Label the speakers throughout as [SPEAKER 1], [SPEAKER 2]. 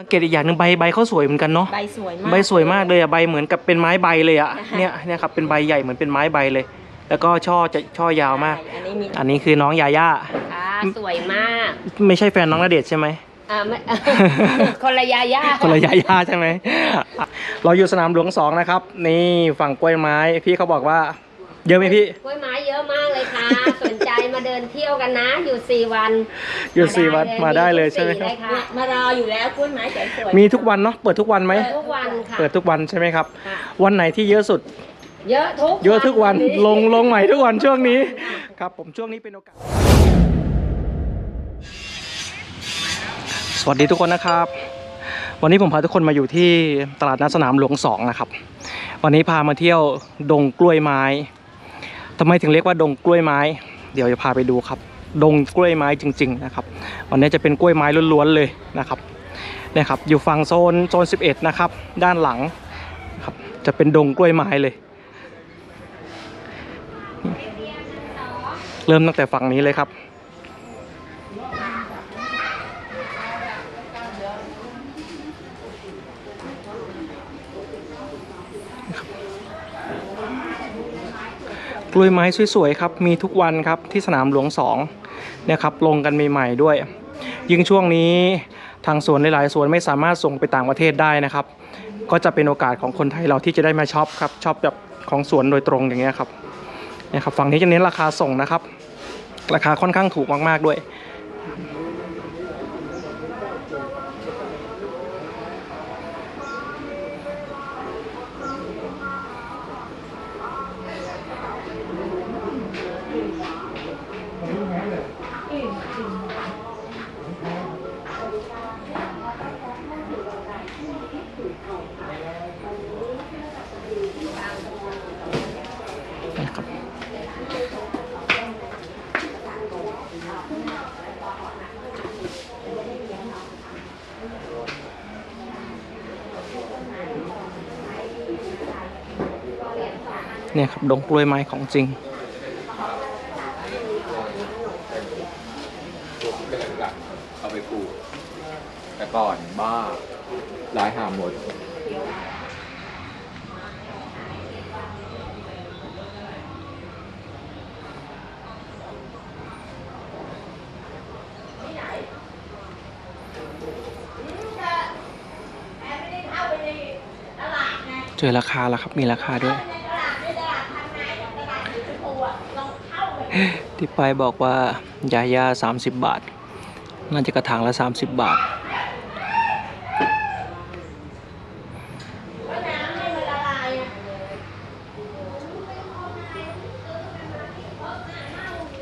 [SPEAKER 1] สังเกตอีกอย่างหนึ่งใบใบเขาสวยเหมือนกันเนาะ
[SPEAKER 2] ใบสวยมาก
[SPEAKER 1] ใบสวยมากเลยอะใบเหมือนกับเป็นไม้ใบเลยอะเนี่ยเนี่ยครับเป็นใบใหญ่เหมือนเป็นไม้ใบเลย แล้วก็ช่อจะช่อยาวมาก
[SPEAKER 2] อันนี้มี
[SPEAKER 1] อันนี้คือน้องยาย่า
[SPEAKER 2] อ่าสวยมาก
[SPEAKER 1] ไม่ใช่แฟนน้องณเดชน์ใช่ไหม
[SPEAKER 2] อ่าไม่คนละยาย่า
[SPEAKER 1] คนละยาย่าใช่ไหมเราอยู่สนามหลวงสองนะครับ นี่ฝั่งกล้วยไม้พี่เขาบอกว่า เยอะไหมพี่
[SPEAKER 2] กล้วยไม้เยอะมากเลยค่ะสนใจ มาเดินเที่ยวกันนะ อยู่สี่วัน
[SPEAKER 1] อยู่สี่วันมาได้เลยใช่ไหมครับ
[SPEAKER 2] ทุกสีเลยค่ะ
[SPEAKER 3] มารออยู่แล้วกล้วยไม้สวยๆ
[SPEAKER 1] มีทุกวันเนาะเปิดทุกวันไหม
[SPEAKER 2] เปิดทุกวันค่ะ
[SPEAKER 1] เปิดทุกวันใช่ไหมครับ
[SPEAKER 2] ค่ะ
[SPEAKER 1] วันไหนที่เยอะสุด
[SPEAKER 2] เยอะทุก
[SPEAKER 1] เยอะทุกวันลงลงใหม่ทุกวันช่วงนี้ครับ ผมช่วงนี้เป็นโอกาส สวัสดีทุกคนนะครับ วันนี้ผมพาทุกคนมาอยู่ที่ตลาดนัดสนามหลวงสองนะครับ วันนี้พามาเที่ยวดงกล้วยไม้ทำไมถึงเรียกว่าดงกล้วยไม้ เดี๋ยวจะพาไปดูครับ ดงกล้วยไม้จริง ๆ นะครับ วันนี้จะเป็นกล้วยไม้ล้วนๆเลยนะครับเนี่ยครับอยู่ฝั่งโซนโซน 11 นะครับ ด้านหลังครับจะเป็นดงกล้วยไม้เลย เริ่มตั้งแต่ฝั่งนี้เลยครับ กล้วยไม้สวยๆครับมีทุกวันครับที่สนามหลวงสองเนี่ยครับลงกันใหม่ๆด้วย ยิ่งช่วงนี้ทางสวนหลายๆสวนไม่สามารถส่งไปต่างประเทศได้นะครับ ก็จะเป็นโอกาสของคนไทยเราที่จะได้มาช็อปครับช็อปแบบของสวนโดยตรงอย่างเงี้ยครับเนี่ยครับฝั่งนี้จะเน้นราคาส่งนะครับ ราคาค่อนข้างถูกมากๆด้วย เนี่ยครับดงกล้วยไม้ของจริง
[SPEAKER 4] เป็นหลักเอาไปปลูกแต่ก่อนบ้าร้ายหามหมด
[SPEAKER 1] เจอราคาแล้วครับมีราคาด้วย ที่ไปายบอกว่ายาย่าสามสิบบาท น่าจะกระถางละสามสิบบาท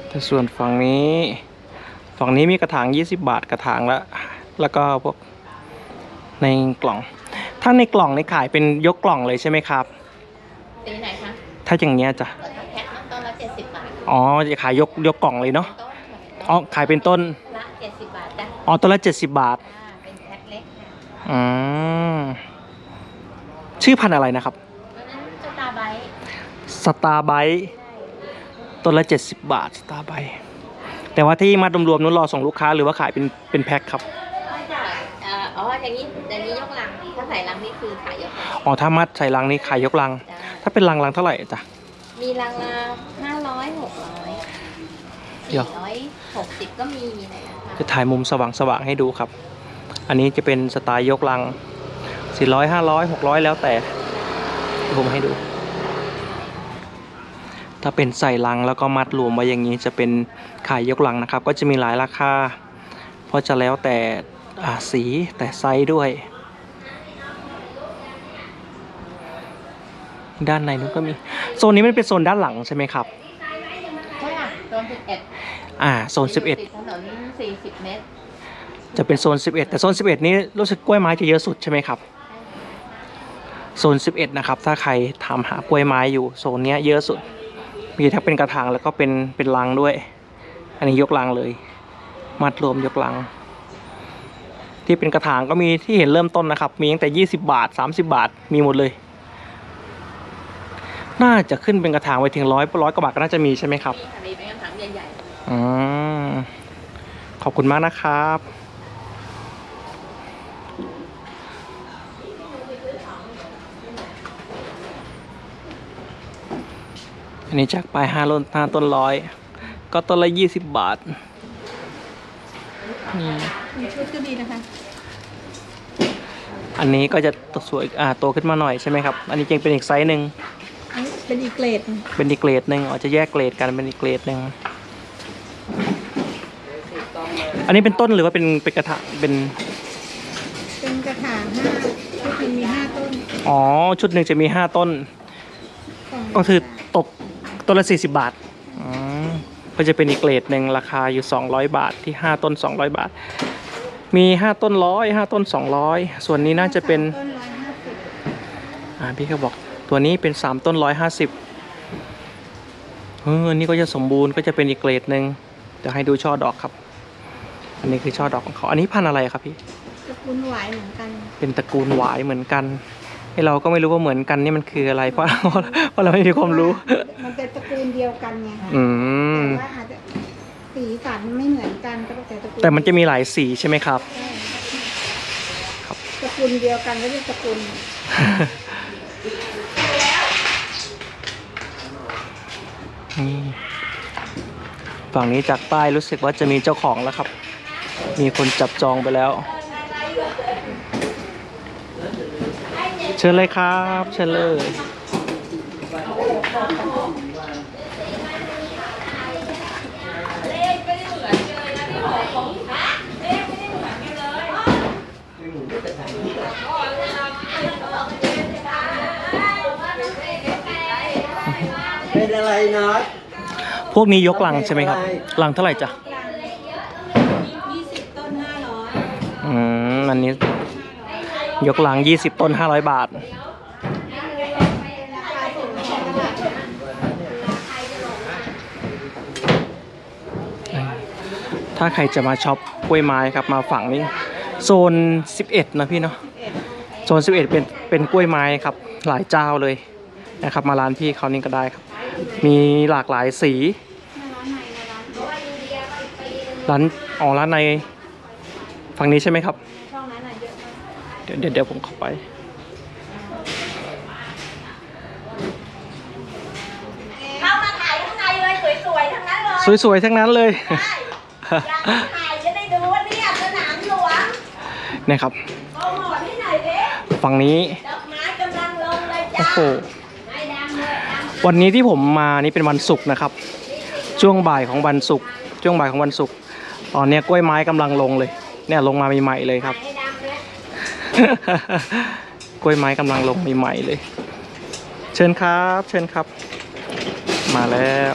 [SPEAKER 1] แต่ส่วนฝั่งนี้ ฝั่งนี้มีกระถาง 20 บาทกระถางละ แล้วก็พวกในกล่อง ถ้าในกล่องในขายเป็นยกกล่องเลยใช่ไหมครับ
[SPEAKER 3] สีไหนคะ
[SPEAKER 1] ถ้าอย่างเงี้ยจ้ะ
[SPEAKER 3] เปิดทั้งแพ็คนะ
[SPEAKER 1] อ๋อจะขายยกยกกล่องเลยเนาะ
[SPEAKER 3] ต้น
[SPEAKER 1] อ๋อ ขายเป็นต้น
[SPEAKER 3] ละเจ็ดสิบบาทจ้ะ
[SPEAKER 1] อ๋อ ต้นละ 70 บาท
[SPEAKER 3] อ่าเป็นแพ็คเล็กค่ะ
[SPEAKER 1] อืม ชื่อพันธุ์อะไรนะครับ
[SPEAKER 3] เพราะฉะนั้นสตาร์ไบต์
[SPEAKER 1] สตาร์ไบต์ต้นละ 70 บาท สตาร์ไบต์แต่ว่าที่มัดรวมๆนู้นรอส่งลูกค้าหรือว่าขายเป็นเป็นแพ็คครับ
[SPEAKER 3] ก็จะเอ่ออ๋ออย่างนี้อย่างนี้ยกลังถ้าใส่ลังนี่คือขายยกลัง
[SPEAKER 1] อ๋อ ถ้ามัดใส่ลังนี่ขายยกลัง
[SPEAKER 3] จ้ะ
[SPEAKER 1] ถ้าเป็นลังลังเท่าไหร่จ้ะ
[SPEAKER 3] มีลังละห้าร้อยหกร้อย
[SPEAKER 1] เดี๋
[SPEAKER 3] สี่
[SPEAKER 1] ยว
[SPEAKER 3] ร้อยหกสิบก็มีมีอะไรนะคะ
[SPEAKER 1] จะถ่ายมุมสว่างๆให้ดูครับ อันนี้จะเป็นสไตล์ยกลัง 400 500 600 แล้วแต่เดี๋ยวผมให้ดู ถ้าเป็นใส่ลังแล้วก็มัดรวมไว้อย่างนี้จะเป็นขายยกลังนะครับ ก็จะมีหลายราคา เพราะจะแล้วแต่อ่าสีแต่ไซส์ด้วย ด้านในนู้นก็มี โซนนี้มันเป็นโซนด้านหลังใช่ไหมครับ
[SPEAKER 3] ใช่ค่ะโซนสิบเอ็ด
[SPEAKER 1] อ่าโซน 11
[SPEAKER 3] ติดถนนสี่สิบเมตร
[SPEAKER 1] จะเป็นโซน 11 แต่โซน 11 นี้รู้สึกกล้วยไม้จะเยอะสุดใช่ไหมครับ โซน 11 นะครับ ถ้าใครถามหากล้วยไม้อยู่โซนเนี้ยเยอะสุด มีทั้งเป็นกระถางแล้วก็เป็นเป็นลังด้วย อันนี้ยกลังเลย มัดรวมยกลัง ที่เป็นกระถางก็มีที่เห็นเริ่มต้นนะครับ มีตั้งแต่ 20 บาท 30 บาท มีหมดเลย น่าจะขึ้นเป็นกระถางไปถึงร้อยร้อยกว่าบาทก็น่าจะมีใช่ไหมครับ อืมขอบคุณมากนะครับ อันนี้จากปลายห้าต้นห้าต้นร้อย ก็ต้นละยี่สิบบาท นี่
[SPEAKER 3] ชุดก็ดีนะคะ
[SPEAKER 1] อันนี้ก็จะตัสวยอ่าโตขึ้นมาหน่อยใช่ไหมครับ อันนี้จริงเป็นอีกไซส์หนึ่ง
[SPEAKER 3] เป็นอีกเกรด
[SPEAKER 1] เป็นอีกเกรดหนึ่งอาจจะแยกเกรดกันเป็นอีกเกรดหนึ่ง อันนี้เป็นต้นหรือว่าเป็นเป็นกระถางเป็น
[SPEAKER 3] เป็นกระถางห้าชุดหนึ่งมีห้าต้น
[SPEAKER 1] อ๋อ ชุดหนึ่งจะมีห้าต้นก็คือตกต้นละสี่สิบบาทอืมก็จะเป็นอีกเกรดหนึ่งราคาอยู่สองร้อยบาทที่ห้าต้นสองร้อยบาท มีห้าต้นร้อยห้าต้นสองร้อยส่วนนี้น่าจะเป็น
[SPEAKER 3] ต้นร้อยห้าสิบ
[SPEAKER 1] อ่าพี่เขาบอกตัวนี้เป็นสามต้นร้อยห้าสิบเอออันนี้ก็จะสมบูรณ์ก็จะเป็นอีกเกรดหนึ่งเดี๋ยวให้ดูช่อดอกครับ อันนี้คือช่อดอกของเขา อันนี้พันธุ์อะไรครับพี่
[SPEAKER 3] ตระกูลหวายเหมือนกัน
[SPEAKER 1] เป็นตระกูลหวายเหมือนกันไอเราก็ไม่รู้ว่าเหมือนกันนี่มันคืออะไร เพราะเพราะเราไม่มีความรู้
[SPEAKER 3] มันเป็นตระกูลเดียวกันไง
[SPEAKER 1] อืม
[SPEAKER 3] แต่ว่าอาจจะสีสันไม่เหมือนกันก็แต่ตระกูล
[SPEAKER 1] แต่มันจะมีหลายสีใช่ไหมครับ
[SPEAKER 3] ใช่ตระกูลเดียวกันก็เรียกตระกูล
[SPEAKER 1] นี่ฝั่งนี้จากป้ายรู้สึกว่าจะมีเจ้าของแล้วครับ มีคนจับจองไปแล้ว เชิญเลยครับ เชิญเลย
[SPEAKER 5] เป็นอะไรน็อต
[SPEAKER 1] พวกนี้ยกลังใช่ไหมครับลังเท่าไหร่จ๊ะ
[SPEAKER 3] ยี่สิบต้นห้าร้อย
[SPEAKER 1] อันนี้ ยกหลัง 20 ต้น 500 บาท ถ้าใครจะมาช็อปกล้วยไม้ครับมาฝั่งนี้ โซน 11 นะพี่เนาะโซน 11 เป็นเป็นกล้วยไม้ครับ หลายเจ้าเลยนะครับ มาร้านพี่เขานี่ก็ได้ครับ มีหลากหลายสีร้านอ๋อร้านในฝั่งนี้ใช่ไหมครับ เดี๋ยวเดี๋ยวเดี๋ยวผมเข้าไป
[SPEAKER 3] เข้ามาถ่ายข้างในเลยสวยๆทั้งนั้นเลย
[SPEAKER 1] สวยๆทั้งนั้นเลย
[SPEAKER 3] อยากถ่ายจะได้ดูว่าเนี่ยสนามหลวง
[SPEAKER 1] นะครับ
[SPEAKER 3] โปรโมทให้หน่อยดิ
[SPEAKER 1] ฝั่งนี้
[SPEAKER 3] ดอกไม้กำลังลงเลย
[SPEAKER 1] โอ้
[SPEAKER 3] จ้า
[SPEAKER 1] โหวันนี้ที่ผมมานี่เป็นวันศุกร์นะครับ ช่วงบ่ายของวันศุกร์ช่วงบ่ายของวันศุกร์ตอนเนี้ยกล้วยไม้กำลังลงเลย เนี่ยลงมาใหม่ๆเลยครับ
[SPEAKER 2] ให้ดำเลย
[SPEAKER 1] กล้วยไม้กำลังลงใหม่ๆเลย เชิญครับ เชิญครับ มาแล้ว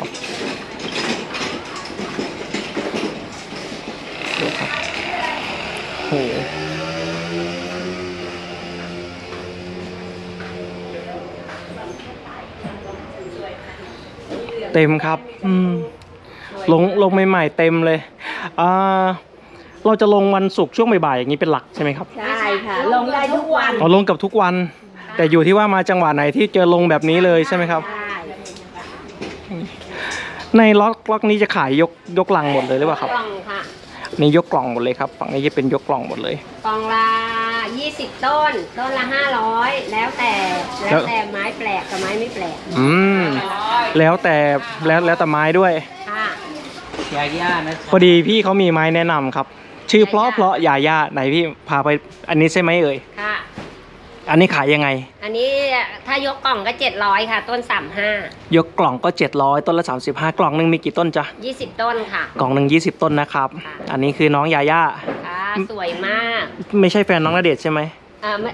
[SPEAKER 1] ดูครับโหเต็มครับ อืม ลงลงใหม่ๆเต็มเลย อ่า เราจะลงวันศุกร์ช่วงบ่ายๆอย่างนี้เป็นหลักใช่ไหมครับ
[SPEAKER 3] ใช่ค่ะ ลงได้ทุกวัน
[SPEAKER 1] เราลงกับทุกวัน แต่อยู่ที่ว่ามาจังหวะไหนที่เจอลงแบบนี้เลยใช่ไหมครับ
[SPEAKER 3] ใช่
[SPEAKER 1] ในล็อกล็อกนี้จะขายยกยกลังหมดเลยหรือเปล่าครับ
[SPEAKER 2] กล่องค่ะ
[SPEAKER 1] นี่ยกกล่องหมดเลยครับฝั่งนี้จะเป็นยกกล่องหมดเลย
[SPEAKER 2] กล่องละ20 ต้น ต้นละ 500 แล้วแต่แล้วแต่ไม้แปลกกับไม้ไม่แปลก
[SPEAKER 1] อืมแล้วแต่แล้วแล้วแต่ไม้ด้วย
[SPEAKER 2] ค่ะ
[SPEAKER 5] ยาย่านะ
[SPEAKER 1] พอดีพี่เขามีไม้แนะนำครับ ชื่อเพราะเพราะยาย่าไหนพี่พาไปอันนี้ใช่ไหมเอ่ย
[SPEAKER 2] ค่ะ
[SPEAKER 1] อันนี้ขายยังไง
[SPEAKER 2] อันนี้ถ้ายกกล่องก็ 700 ค่ะ ต้น 35
[SPEAKER 1] ยกกล่องก็ 700 ต้นละ 35 กล่องหนึ่งมีกี่ต้นจ๊ะ
[SPEAKER 2] 20 ต้นค่ะ
[SPEAKER 1] กล่องหนึ่ง20 ต้นนะครับ
[SPEAKER 2] ค่ะ
[SPEAKER 1] อันนี้คือน้องยาย่า
[SPEAKER 2] ค่ะสวยมาก
[SPEAKER 1] ไม่ใช่แฟนน้องณเดชน์ใช่ไหม
[SPEAKER 2] อ่าไม่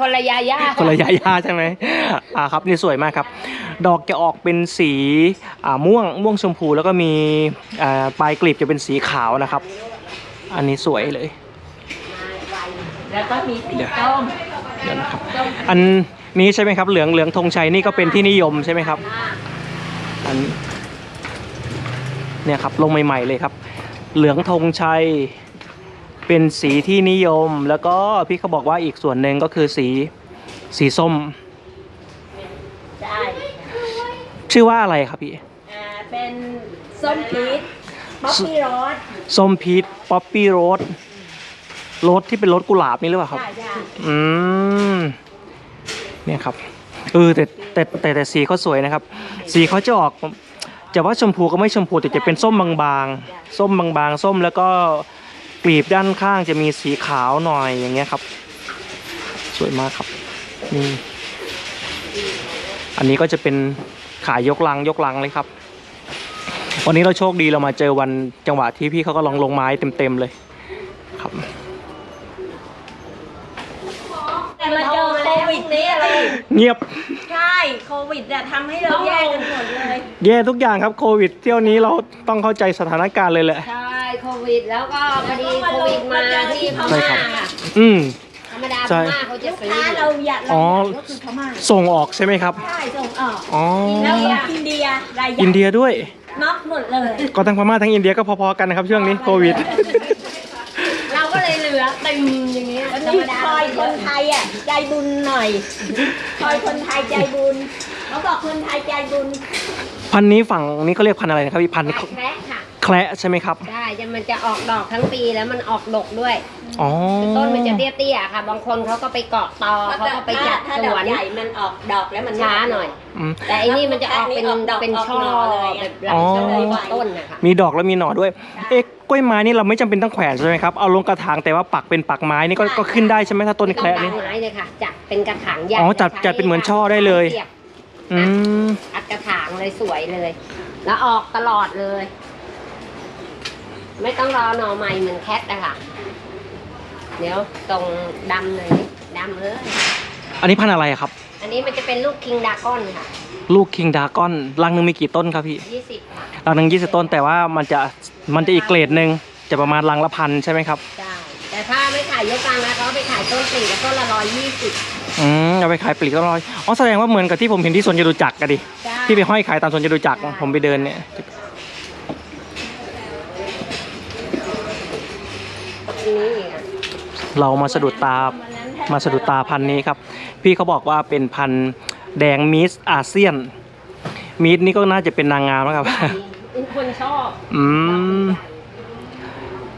[SPEAKER 2] คนละยาย่า
[SPEAKER 1] คนละยาย่าใช่ไหมอ่าครับนี่สวยมากครับ ดอกจะออกเป็นสีอ่าม่วงม่วงชมพูแล้วก็มีอ่าปลายกลีบจะเป็นสีขาวนะครับ อันนี้สวยเลย
[SPEAKER 3] แล้วก็มีสี
[SPEAKER 1] เดี๋ยว
[SPEAKER 3] ส้ม
[SPEAKER 1] เดี๋ยวนะครับ อันนี้ใช่ไหมครับ เหลืองเหลืองธงชัยนี่ก็เป็นที่นิยมใช่ไหมครับ อันเนี่ยครับลงใหม่ ๆเลยครับ เหลืองธงชัย เป็นสีที่นิยม แล้วก็พี่เขาบอกว่าอีกส่วนหนึ่งก็คือสีสีส้ม
[SPEAKER 3] ใช่
[SPEAKER 1] ชื่อว่าอะไรครับพี่
[SPEAKER 3] อ่าเป็นส้มพีช ป๊อปปี้โรส
[SPEAKER 1] ส้มพีชป๊อปปี้โรสรสที่เป็นรสกุหลาบนี่หรือเปล่าครับ
[SPEAKER 3] ใช่ใช่
[SPEAKER 1] อืมเนี่ยครับเออแต่แต่แต่แต่สีเขาสวยนะครับ สีเขาจะออกจะว่าชมพูก็ไม่ชมพูแต่จะเป็นส้มบางๆ ส้มบางๆ ส้มแล้วก็กลีบด้านข้างจะมีสีขาวหน่อยอย่างเงี้ยครับ สวยมากครับนี่อันนี้ก็จะเป็นขายยกลังยกลังเลยครับ วันนี้เราโชคดีเรามาเจอวันจังหวะที่พี่เขาก็ลองลงไม้เต็มๆเลยครับ
[SPEAKER 3] แต่มาเจอโควิดนี่อะไร
[SPEAKER 1] เงียบ
[SPEAKER 3] ใช่โควิดอะทำให้เราแย่กันหมดเลย
[SPEAKER 1] แย่ทุกอย่างครับโควิดเที่ยวนี้เราต้องเข้าใจสถานการณ์เลยแหละ
[SPEAKER 2] ใช่โควิดแล้วก็พอดีโควิดมาที่พ
[SPEAKER 1] ใช่
[SPEAKER 2] ม่า
[SPEAKER 1] ครับ
[SPEAKER 2] ค่ะ
[SPEAKER 1] อืม
[SPEAKER 2] ธ รรมดาพ
[SPEAKER 1] ใช่
[SPEAKER 2] ม่าเขาจะ
[SPEAKER 3] ลูก
[SPEAKER 2] ซื้อ
[SPEAKER 3] ค้าเราอยาก
[SPEAKER 1] อ๋
[SPEAKER 3] เรา
[SPEAKER 1] อ
[SPEAKER 3] อยากก็คือพม่า
[SPEAKER 1] ส่งออกใช่ไหมครับ
[SPEAKER 3] ใช่ส่งออก
[SPEAKER 1] อ๋อ
[SPEAKER 3] แล้วก็อินเดียรายใหญ่
[SPEAKER 1] อินเดียด้วย
[SPEAKER 3] น็อกหมดเลย
[SPEAKER 1] ก็ทั้งพม่าทั้งอินเดียก็พอๆกันนะครับช่วงนี้โควิด
[SPEAKER 2] เราก็เลยเหลือเต็มอย่างเงี้ย
[SPEAKER 3] วัน
[SPEAKER 2] ธร
[SPEAKER 3] นี้
[SPEAKER 2] รมดา
[SPEAKER 3] คอยคนไทยอะใจบุญหน่อย คอยคนไทยใจบุญเขาบอกคนไทยใจบุญ
[SPEAKER 1] พันธุ์นี้ฝั่งนี้เขาเรียกพันธุ์อะไรนะครับพี่พันธุ์
[SPEAKER 2] แคระค่ะ
[SPEAKER 1] แคระใช่ไหมครับ
[SPEAKER 2] ได้จะมันจะออกดอกทั้งปีแล้วมันออกดกด้วย
[SPEAKER 1] อ๋อ
[SPEAKER 2] ต้นมันจะเตี้ยๆค่ะ บางคนเขาก็ไปเกาะตอเขาก็ไปจัด
[SPEAKER 3] ถ้า
[SPEAKER 2] ส
[SPEAKER 3] ดอ
[SPEAKER 2] ว
[SPEAKER 3] ก
[SPEAKER 2] น
[SPEAKER 3] ใหญ่มันออกดอกแล้วมัน
[SPEAKER 2] ช้าหน่อย
[SPEAKER 1] อืม
[SPEAKER 2] แต่อันนี้มันจะออกเป็น
[SPEAKER 3] ออกดอก
[SPEAKER 2] เป็นช่อ
[SPEAKER 3] ออกหน่อเลยอะ
[SPEAKER 2] แบบหลาย
[SPEAKER 1] อ๋อ
[SPEAKER 2] ช่อต้นนะคะ
[SPEAKER 1] มีดอกแล้วมีหน่อด้วย เอ๊ะกล้วยไม้นี่เราไม่จำเป็นต้องแขวนใช่ไหมครับ เอาลงกระถางแต่ว่าปักเป็นปักไม้นี่ก็ก็ขึ้นได้ใช่ไหมถ้าต้น
[SPEAKER 2] ไม่
[SPEAKER 1] แค
[SPEAKER 2] ต้อง
[SPEAKER 1] ระ
[SPEAKER 2] วา
[SPEAKER 1] นี่
[SPEAKER 2] งไม้เลยค่ะจัดเป็นกระถางใหญ่
[SPEAKER 1] อ๋อจัดจัดเป็นเหมือนช่อได้เลย
[SPEAKER 2] สีบ
[SPEAKER 1] อืม
[SPEAKER 2] อัดกระถางเลยสวยเลย แล้วออกตลอดเลย ไม่ต้องรอหน่อใหม่เหมือนแคทนะคะเดี๋ยวตรงดำเลยดำเลย
[SPEAKER 1] อันนี้พันธุ์อะไรอะครับ
[SPEAKER 2] อันนี้มันจะเป็นลูกคิงดากอนค่ะ
[SPEAKER 1] ลูกคิงดากอนรังหนึ่งมีกี่ต้นครับพี่
[SPEAKER 2] ยี่สิบค่ะ
[SPEAKER 1] รังหนึ่งยี่สิบต้น แต่ว่ามันจะมันจะอีกเกรดหนึ่งจะประมาณรังละพันใช่ไหมครับ
[SPEAKER 2] ใช่แต่ถ้าไม่ขายยกกลางนะเขาไปขายต้นปลีกกับต้นละร้อยยี่สิบ
[SPEAKER 1] อืมเอาไปขายปลีกต้นร้อยอ๋อแสดงว่าเหมือนกับที่ผมเห็นที่สวนจตุจักรกันดิ
[SPEAKER 2] ใช่
[SPEAKER 1] ที่ไปห้อยขายตามสวนจตุจักรผมไปเดินเนี่ย
[SPEAKER 2] นี่อะ
[SPEAKER 1] เรามาสะดุดตา มาสะดุดตาพันธุ์นี้ครับ พี่เขาบอกว่าเป็นพันธุ์แดงมิสอาเซียน มิสนี่ก็น่าจะเป็นนางงามนะครับ
[SPEAKER 2] เป็นคนชอบ
[SPEAKER 1] อืม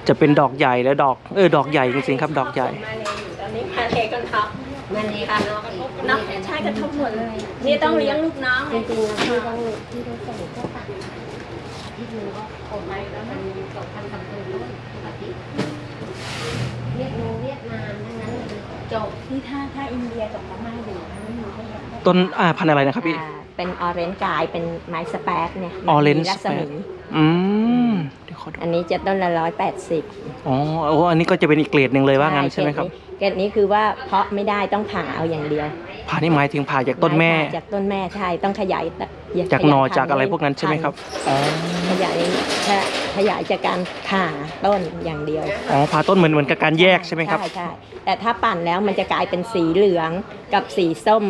[SPEAKER 1] จะเป็นดอกใหญ่และดอก เออ ดอกใหญ่จริงๆครับ ดอกใหญ่
[SPEAKER 3] มาเลยอยู่ตอนนี้มาเลยกันท็อป
[SPEAKER 2] มันนี่ค่ะน้อง
[SPEAKER 3] เนาะใช่กระทบหมดเลย นี่ต้องเลี้ยงลูกน้อง
[SPEAKER 2] จริงๆแล้วที่ต้องที่ต้องส่งพวกต่างที่นึงก็โอนไปแล้วมันสองพันสามพันด้วยปกติเวียดนามเวียดนามทั้งนั้นเลย จบ
[SPEAKER 3] นี่ถ้าถ้าอินเดียกับพม่าอยู่นะไม่มีให้เห็น
[SPEAKER 1] ต้นอ่าพันธุ์อะไรนะครับพี่
[SPEAKER 3] อ่าเป็นออเรนจ์กายเป็นไม้สแปดเนี่ย
[SPEAKER 1] Orange
[SPEAKER 3] มีรัศมี
[SPEAKER 1] อืมเดี๋ยวขอดู
[SPEAKER 3] อันนี้จะต้นละร้อยแปดสิบ
[SPEAKER 1] อ๋อโอ้อันนี้ก็จะเป็นอีกเกรดหนึ่งเลยว่างั้นใช่ไหมครับ
[SPEAKER 3] เกรดนี้คือว่าเพาะไม่ได้ต้องผ่าเอาอย่างเดียว
[SPEAKER 1] ผ่านี่หมายถึงผ่าจากต้นแม่
[SPEAKER 3] ไผ่าจากต้นแม่ใช่ต้องขยายขยาย
[SPEAKER 1] จากหนอ
[SPEAKER 3] พัธุ์
[SPEAKER 1] จากอะไรพวกนั้นใช่ไหมครับอ๋อ
[SPEAKER 3] ขยาย ขยายจากการผ่าต้นอย่างเดียว
[SPEAKER 1] อ๋อผ่าต้นเหมือนเหมือนกับการแยกใช่ไหมครับ
[SPEAKER 3] ใช่ใช่แต่ถ้าปั่นแล้วมันจะกลายเป็นสีเหลืองกับสีส้ม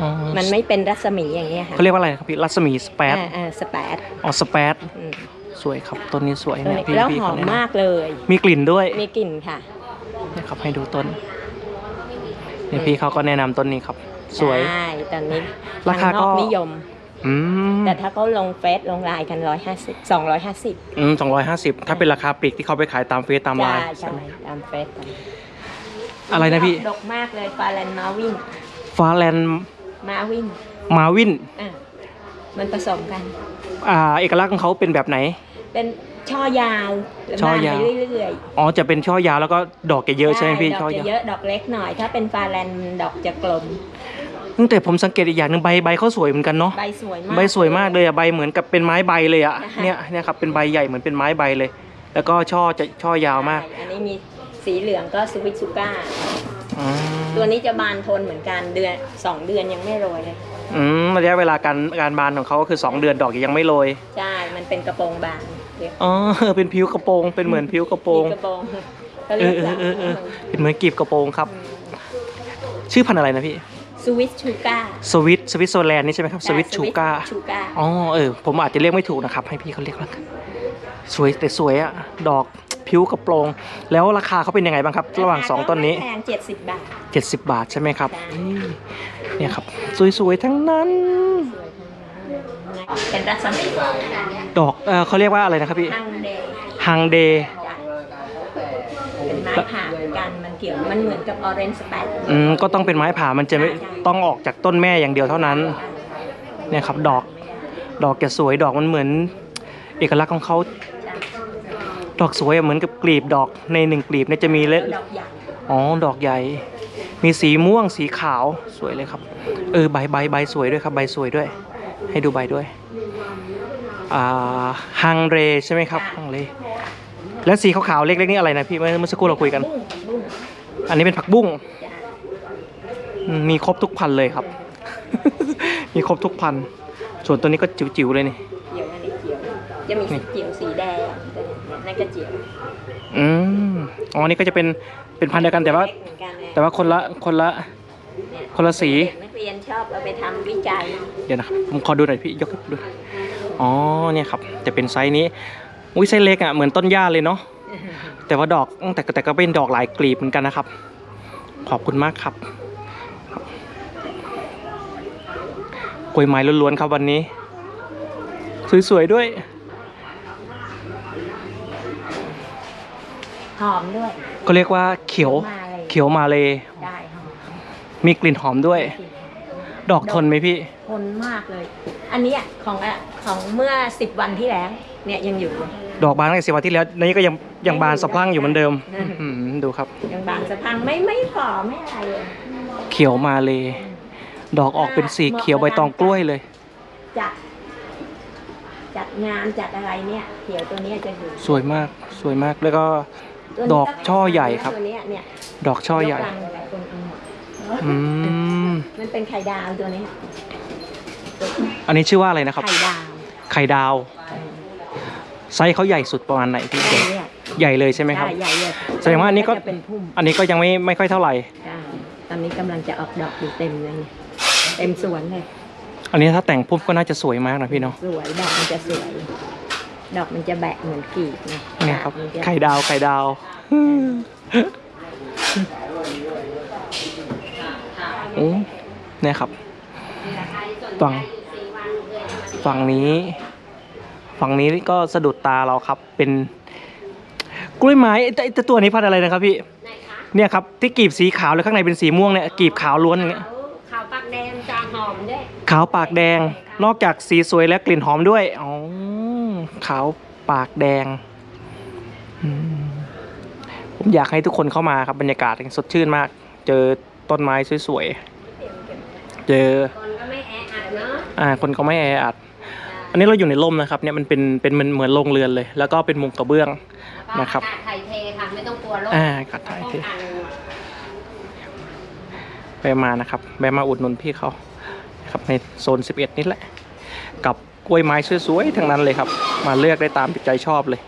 [SPEAKER 1] อ๋อ
[SPEAKER 3] มันไม่เป็นรัศมีอย่างเงี้ยค่ะ
[SPEAKER 1] เขาเรียกว่าอะไรครับพี่รัศมีสเปด
[SPEAKER 3] อ่าอ่าสแปด
[SPEAKER 1] อ๋อสเปด
[SPEAKER 3] อืม
[SPEAKER 1] สวยครับต้นนี้สวย
[SPEAKER 3] ตัว
[SPEAKER 1] เนี่ย
[SPEAKER 3] นี้
[SPEAKER 1] พี่
[SPEAKER 3] แล้ว
[SPEAKER 1] พี่
[SPEAKER 3] หอ
[SPEAKER 1] เขา
[SPEAKER 3] ม
[SPEAKER 1] แนะนำ
[SPEAKER 3] มากเลย
[SPEAKER 1] มีกลิ่นด้วย
[SPEAKER 3] มีกลิ่นค่ะ
[SPEAKER 1] นะครับให้ดูต้นเนี่ยพี่เขาก็แนะนำต้นนี้ครับ สวย
[SPEAKER 3] ใช่ตอนนี้
[SPEAKER 1] ราคาก็
[SPEAKER 3] ทงนอนิยม
[SPEAKER 1] อืม
[SPEAKER 3] แต่ถ้าเขาลงเฟซลงไลน์กันร้อยห้าสิบสองร้อยห้าสิบ
[SPEAKER 1] อืมสองร้อยห้าสิบถ้าเป็นราคาปลีกที่เขาไปขายตามเฟซตามไล
[SPEAKER 3] ใช่
[SPEAKER 1] น์
[SPEAKER 3] ใช่ตามเฟซ
[SPEAKER 1] อะไรนะพี่
[SPEAKER 3] ดกมากเลยฟาแลนมาวิน
[SPEAKER 1] ฟ้าแลนด์
[SPEAKER 3] มาวิน
[SPEAKER 1] มาวิน
[SPEAKER 3] อะมันผสมกัน
[SPEAKER 1] อ่าเอกลักษณ์ของเขาเป็นแบบไหน
[SPEAKER 3] เป็นช่อยาวแล้ว
[SPEAKER 1] ช่อ
[SPEAKER 3] มายา
[SPEAKER 1] ว
[SPEAKER 3] ไปเรื่อย
[SPEAKER 1] อ๋อจะเป็นช่อยาวแล้วก็ดอกจะ
[SPEAKER 3] ๆ
[SPEAKER 1] เยอะใช่ไหมพี่
[SPEAKER 3] ด
[SPEAKER 1] ช่
[SPEAKER 3] อ
[SPEAKER 1] อก
[SPEAKER 3] จะ
[SPEAKER 1] ยาว
[SPEAKER 3] เยอะดอกเล็กหน่อย ถ้าเป็นฟาแลนดอกจะกลม
[SPEAKER 1] ตั้ง แต่ผมสังเกตอีกอย่างหนึ่งใบใบเขาสวยเหมือนกันเนาะ
[SPEAKER 3] ใบสวยมาก
[SPEAKER 1] ใบสวยมากเลยอะใบเหมือนกับเป็นไม้ใบเลยอะ
[SPEAKER 3] นะคะ
[SPEAKER 1] เนี่ยเนี่ยครับเป็นใบใหญ่เหมือนเป็นไม้ใบเลย แล้วก็ช่อจะช่อยาวมาก
[SPEAKER 3] อันนี้มีสีเหลืองก็สวิตชูก้า
[SPEAKER 1] อืม
[SPEAKER 3] ตัวนี้จะบานทนเหมือนกันเดือนสองเดือนยังไม่โรยเลย
[SPEAKER 1] อืมระยะเวลาการการบานของเขาก็คือ 2 เดือนดอกยังไม่โรย
[SPEAKER 3] ใช่มันเป็นกระโปรงบานเรียก
[SPEAKER 1] อ๋อเป็นผิวกระโปรงเป็นเหมือนผิวกระโปรง
[SPEAKER 3] มีกระโปรงก็
[SPEAKER 1] เอ
[SPEAKER 3] เรีย
[SPEAKER 1] อกเออเออเออ
[SPEAKER 3] หลัง
[SPEAKER 1] เป็นเหมือนกีบกระโปรงครับ ชื่อพันธุ์อะไรนะพี่
[SPEAKER 3] สวิตชูก้า
[SPEAKER 1] สวิตสวิตเซอร์แลนด์นี่ใช่ไหมครับสวิตชูก้า
[SPEAKER 3] ชูก้า
[SPEAKER 1] อ๋อเออผมอาจจะเรียกไม่ถูกนะครับให้พี่เขาเรียกแล้วกันสวยแต่สวยอะดอกผิวกระโปรง แล้วราคาเขาเป็นยังไงบ้างครับ ระหว่าง 2 ต้นนี้
[SPEAKER 3] แพงเจ็ดสิบบาท
[SPEAKER 1] 70 บาทใช่ไหมครับ
[SPEAKER 3] ใช่
[SPEAKER 1] นี่เนี่ยครับ สวยๆทั้งนั้น
[SPEAKER 3] เป็นรัศมี
[SPEAKER 1] ดอกเออเขาเรียกว่าอะไรนะครับพี่
[SPEAKER 3] ฮังเดย์
[SPEAKER 1] ฮังเดย์
[SPEAKER 3] เป็นไม้ผ่า ขียวๆมันเหมือนกับออเรนจ์สแปด
[SPEAKER 1] อืมก็ต้องเป็นไม้ผ่ามันจะไม่ต้องออกจากต้นแม่อย่างเดียวเท่านั้น เนี่ยครับดอกดอกจะสวยดอกมันเหมือน เอกลักษณ์ของเขาดอกสวยอะเหมือนกับกลีบดอกในหนึ่งกลีบเนี่ยจะมีเล็
[SPEAKER 3] ดอกใหญ่
[SPEAKER 1] อ๋อดอกใหญ่ มีสีม่วงสีขาวสวยเลยครับ เออใบใบใบสวยด้วยครับ ใบสวยด้วย ให้ดูใบด้วยอ่าฮังเรใช่ไหมครับฮังเรแล้วสีขาวๆเล็กๆนี่อะไรนะพี่เมื่อเมื่อสักครู่เราคุยกัน
[SPEAKER 3] บุ้งบุ้ง
[SPEAKER 1] อันนี้เป็นผักบุ้ง
[SPEAKER 3] จ้ะ
[SPEAKER 1] อืมมีครบทุกพันธุ์เลยครับ มีครบทุกพันธุ์ส่วนตัวนี้ก็จิ๋วๆเลยนี่
[SPEAKER 3] เขียวอันนี้เขียวจะมีสีเขียวสีแดงนั่นก็เจียว
[SPEAKER 1] อืมอ๋อนี่ก็จะเป็นเป็นพันธุ์เดียวกันแต่ว่า
[SPEAKER 3] เล็กเหมือนกันเลย
[SPEAKER 1] แต่ว่าคนละคนละ
[SPEAKER 3] เนี่ย
[SPEAKER 1] คนละสี
[SPEAKER 3] เด็กนักเรียนชอบเอาไปทำวิจัย
[SPEAKER 1] เดี๋ยวนะครับผมขอดูหน่อยพี่ยกให้ผมดูหน่อยอ๋อเนี่ยครับ จะเป็นไซส์นี้ อุ้ยไซส์เล็กอะเหมือนต้นหญ้าเลยเนาะ แต่ว่าดอกแต่แต่ก็เป็นดอกหลายกลีบเหมือนกันนะครับ ขอบคุณมากครับครับกล้วยไม้ล้วนๆครับวันนี้ สวยๆด้วย
[SPEAKER 3] หอมด้วย
[SPEAKER 1] ก็เรียกว่าเขียว
[SPEAKER 3] มาเลย
[SPEAKER 1] เขียวมาเลย
[SPEAKER 3] ได้หอม
[SPEAKER 1] มีกลิ่นหอมด้วย ดอกทนไหมพี่
[SPEAKER 3] ทนมากเลย อันเนี้ยของอะของเมื่อสิบวันที่แล้ว เนี่ยยังอยู่เลย
[SPEAKER 1] ดอกบานตั้งแต่สิบวันที่แล้วนี่ก็ยังยังบานสะพรั่งอยู่เหมือนเดิมอื้อหือดูครับ
[SPEAKER 3] ยังบานสะพรังไม่ไม่ฝ่อไม่อะไรเลย
[SPEAKER 1] เขียวมาเลย ดอกออกเป็นสีเขียวใบตองกล้วยเลย
[SPEAKER 3] จัดจัดงานจัดอะไรเนี่ย เขียวตัวเนี้ยจะอยู่
[SPEAKER 1] สวยมากสวยมากแล้วก็
[SPEAKER 3] ตัวนี้
[SPEAKER 1] ดอกช่อใหญ่ครับ
[SPEAKER 3] ตัวเนี้ยเนี่ย
[SPEAKER 1] ดอกช่อใหญ่
[SPEAKER 3] ยกรังหลายคนเอาหมด
[SPEAKER 1] อืม
[SPEAKER 3] มันเป็นไข่ดาวตัวนี้
[SPEAKER 1] อันนี้ชื่อว่าอะไรนะครับ
[SPEAKER 3] ไข่ดาว
[SPEAKER 1] ไข่ดาว ไซส์เขาใหญ่สุดประมาณไหนพี่
[SPEAKER 3] ใช่เนี่ย
[SPEAKER 1] ใหญ่เลยใช่ไหมครับ
[SPEAKER 3] ใช่ใหญ่เลย
[SPEAKER 1] แสดงว่าอันนี้ก็
[SPEAKER 3] จะเป็นพุ่ม
[SPEAKER 1] อันนี้ก็ยังไม่ไม่ค่อยเท่าไหร่
[SPEAKER 3] ใช่ตอนนี้กำลังจะออกดอกอยู่เต็มเลยเนี่ยเต็มสวนเลย
[SPEAKER 1] อันนี้ถ้าแต่งพุ่มก็น่าจะสวยมากนะพี่เนาะ
[SPEAKER 3] สวยดอกมันจะสวย ดอกมันจะแบะเหมือนกลีบไง
[SPEAKER 1] เนี่ยครับ
[SPEAKER 3] มันจะ
[SPEAKER 1] ไข่ดาวไข่ดาว โอ้เนี่ยครับ ฝั่ง ฝั่งนี้ ฝั่งนี้ก็สะดุดตาเราครับเป็นกล้วยไม้แต่แต่ตัวนี้พันธุ์อะไรนะครับพี่
[SPEAKER 2] ไหนคะ
[SPEAKER 1] เนี่ยครับที่กลีบสีขาวแล้วข้างในเป็นสีม่วงเนี่ยกลีบขาวล้วนอย่างเงี้ย
[SPEAKER 2] ขาวปากแดงจางหอมด้วย
[SPEAKER 1] ขาวปากแดง นอกจากสีสวยและกลิ่นหอมด้วยอ๋อขาวปากแดงอืมผมอยากให้ทุกคนเข้ามาครับบรรยากาศสดชื่นมาก เจอต้นไม้สวยๆเจอ
[SPEAKER 2] คนก็ไม่แออัดเนาะ
[SPEAKER 1] อ่าคนก็ไม่แออัด อันนี้เราอยู่ในร่มนะครับเนี่ยมันเป็นเป็นเหมือนเหมือนโรงเรือนเลย แล้วก็เป็นมุงกระเบื้อง
[SPEAKER 2] แล้วก็
[SPEAKER 1] นะครับ
[SPEAKER 2] อากาศไทยเทค่ะไม่ต้องกลัวโรค
[SPEAKER 1] อ่ากัดถ่ายที
[SPEAKER 2] ป้องกัน
[SPEAKER 1] แวะมานะครับแวะมาอุดหนุนพี่เขานะครับในโซน 11 นี่แหละ กับกล้วยไม้สวยๆทั้งนั้นเลยครับ มาเลือกได้ตามใจชอบเลย